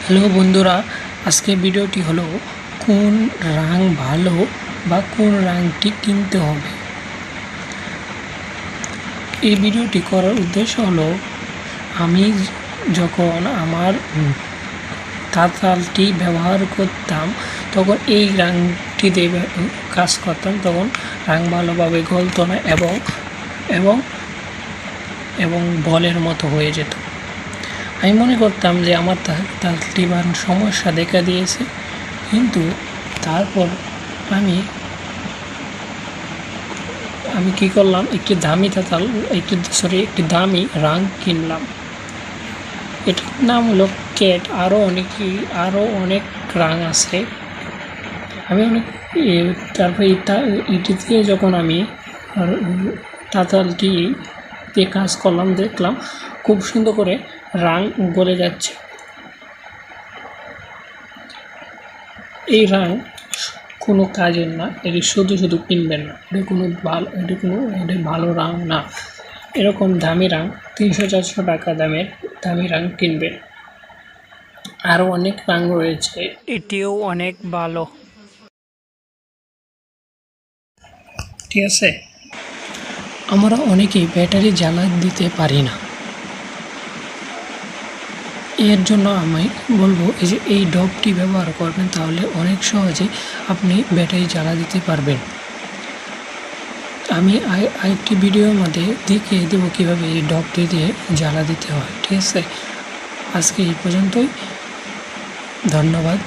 Hello বন্ধুরা আজকে ভিডিওটি হলো কোন রং ভালো বা কোন রঙটি কিনতে হবে? এই ভিডিওটি করার উদ্দেশ্য হলো আমি যখন আমার উম, তাঁতশালটি ব্যবহার করতাম তখন এই ব্য- কাজ করতাম তখন রং ভালোভাবে গলতো না এবং এবং এবং বলের মতো হয়ে যেত। আমি মনে করতাম যে আমার তা- তাঁতটি বান সমস্যা দেখা দিয়েছে, কিন্তু তারপর আমি আমি কি করলাম? একটি দামি তাঁতাল, একটি সরি একটি দামি রাং কিনলাম। এটার নাম হলো ক্যাট আরও অনেক আরও অনেক রাং আছে। আমি অনেক তারপর দিয়ে যখন আমি তাঁতালটি দিয়ে কাজ করলাম, দেখলাম খুব সুন্দর করে রাং গলে যাচ্ছে। এই রাং কোনো কাজের না এটি শুধু শুধু কিনবেন না। এটা কোনো ভালো এটি কোনো এটা ভালো রাং না। এরকম দামি রাং তিনশো চারশো টাকা দামের দামি রাং কিনবেন। আরও অনেক রাং রয়েছে। এটিও অনেক ভালো। ঠিক আছে? আমরা অনেকেই ব্যাটারি জ্বালা দিতে পারি না। এর জন্য আমি বলব, এই যে এই ডবটি ব্যবহার করবেন, তাহলে অনেক সহজে আপনি ব্যাটারি জ্বালা দিতে পারবেন। আমি আরেকটি ভিডিওর মধ্যে দেখিয়ে দেবো কীভাবে এই ডবটি দিয়ে জ্বালা দিতে হয়, ঠিক আছে? আজকে এই পর্যন্তই। ধন্যবাদ।